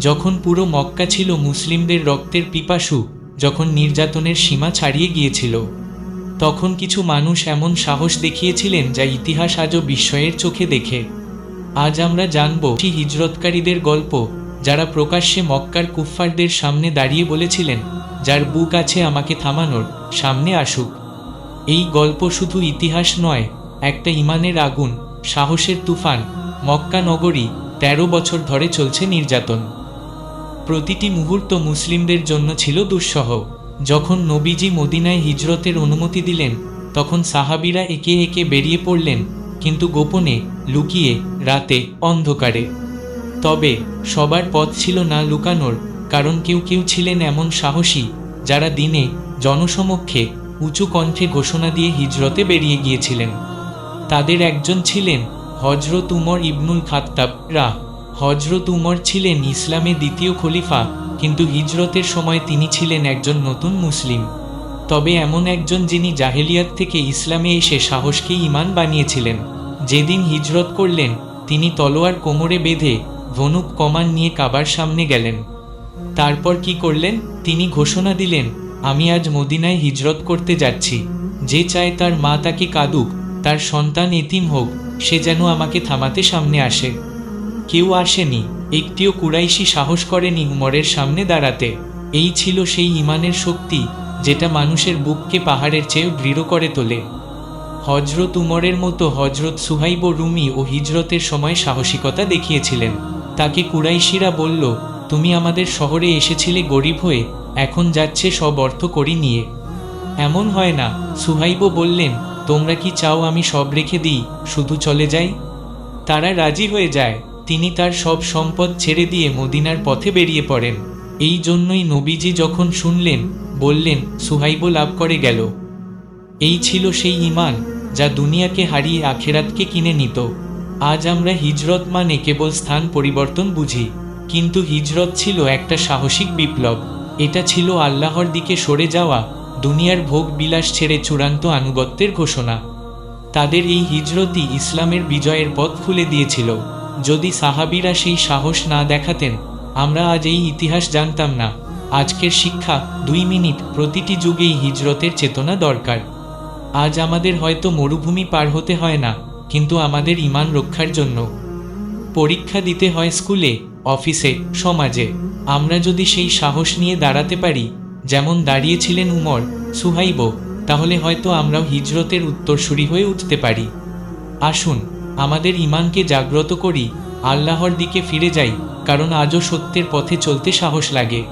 যখন পুরো মক্কা ছিল মুসলিমদের রক্তের পিপাসু, যখন নির্যাতনের সীমা ছাড়িয়ে গিয়েছিল, তখন কিছু মানুষ এমন সাহস দেখিয়েছিলেন যা ইতিহাস আজও বিস্ময়ের চোখে দেখে। আজ আমরা জানব সেই হিজরতকারীদের গল্প, যারা প্রকাশ্যে মক্কার কুফফারদের সামনে দাঁড়িয়ে বলেছিলেন, যার বুক আছে আমাকে থামানোর, সামনে আসুক। এই গল্প শুধু ইতিহাস নয়, একটা ইমানের আগুন, সাহসের তুফান, মক্কা নগরী তেরো বছর ধরে চলছে নির্যাতন। প্রতিটি মুহূর্ত মুসলিমদের জন্য ছিল দুঃসহ। যখন নবীজি মদিনায় হিজরতের অনুমতি দিলেন, তখন সাহাবিরা একে একে বেরিয়ে পড়লেন, কিন্তু গোপনে লুকিয়ে রাতে অন্ধকারে। তবে সবার পথ ছিল না লুকানোর, কারণ কেউ কেউ ছিলেন এমন সাহসী যারা দিনে জনসমক্ষে উঁচু কণ্ঠে ঘোষণা দিয়ে হিজরতে বেরিয়ে গিয়েছিলেন। তাদের একজন ছিলেন হজরত উমর ইবনুল খাত্তাব, রা হজরত উমর ছিলেন ইসলামের দ্বিতীয় খলিফা, কিন্তু হিজরতের সময় তিনি ছিলেন একজন নতুন মুসলিম। তবে এমন একজন যিনি জাহেলিয়াত থেকে ইসলামে এসে সাহসকে ইমান বানিয়েছিলেন। যেদিন হিজরত করলেন, তিনি তলোয়ার কোমরে বেঁধে ধনুক কমান নিয়ে কাবার সামনে গেলেন। তারপর কি করলেন? তিনি ঘোষণা দিলেন, আমি আজ মদিনায় হিজরত করতে যাচ্ছি। যে চায় তার মা তাকে কাঁদুক, তার সন্তান এতিম হোক সে যেন আমাকে থামাতে সামনে আসে। কেউ আসেনি, একটিও কুরাইশি সাহস করেনি উমরের সামনে দাঁড়াতে। এই ছিল সেই ইমানের শক্তি, যেটা মানুষের বুককে পাহাড়ের চেয়েও দৃঢ় করে তোলে। হজরত উমরের মতো হজরত সুহাইব রুমি ও হিজরতের সময় সাহসিকতা দেখিয়েছিলেন। তাকে কুরাইশিরা বলল, তুমি আমাদের শহরে এসেছিলে গরিব হয়ে, এখন যাচ্ছে সব অর্থ করি নিয়ে। এমন হয় না সুহাইব বললেন তোমরা কি চাও আমি সব রেখে দিই, শুধু চলে যাই? তারা রাজি হয়ে যায়, তিনি তার সব সম্পদ ছেড়ে দিয়ে মদিনার পথে বেরিয়ে পড়েন। এই জন্যই নবীজি যখন শুনলেন, বললেন সুহাইব লাভ করে গেল। এই ছিল সেই ইমান যা দুনিয়াকে হারিয়ে আখেরাতকে কিনে নিত। আজ আমরা হিজরত মানে কেবল স্থান পরিবর্তন বুঝি, কিন্তু হিজরত ছিল একটা সাহসিক বিপ্লব। এটা ছিল আল্লাহর দিকে সরে যাওয়া দুনিয়ার ভোগ বিলাস ছেড়ে চূড়ান্ত আনুগত্যের ঘোষণা। তাদের এই হিজরতই ইসলামের বিজয়ের পথ খুলে দিয়েছিল। যদি সাহাবিরা সেই সাহস না দেখাতেন, আমরা আজ এই ইতিহাস জানতাম না। আজকের শিক্ষা দুই মিনিট প্রতিটি যুগেই হিজরতের চেতনা দরকার। আজ আমাদের হয়তো মরুভূমি পার হতে হয় না, কিন্তু আমাদের ইমান রক্ষার জন্য। পরীক্ষা দিতে হয় স্কুলে, অফিসে, সমাজে। আমরা যদি সেই সাহস নিয়ে দাঁড়াতে পারি যেমন দাঁড়িয়েছিলেন উমর, সুহাইব, তাহলে হয়তো আমরাও হিজরতের উত্তরসূরি হয়ে উঠতে পারি। আসুন, আমাদের ইমানকে জাগ্রত করি, আল্লাহর দিকে ফিরে যাই, কারণ আজও সত্যের পথে চলতে সাহস লাগে।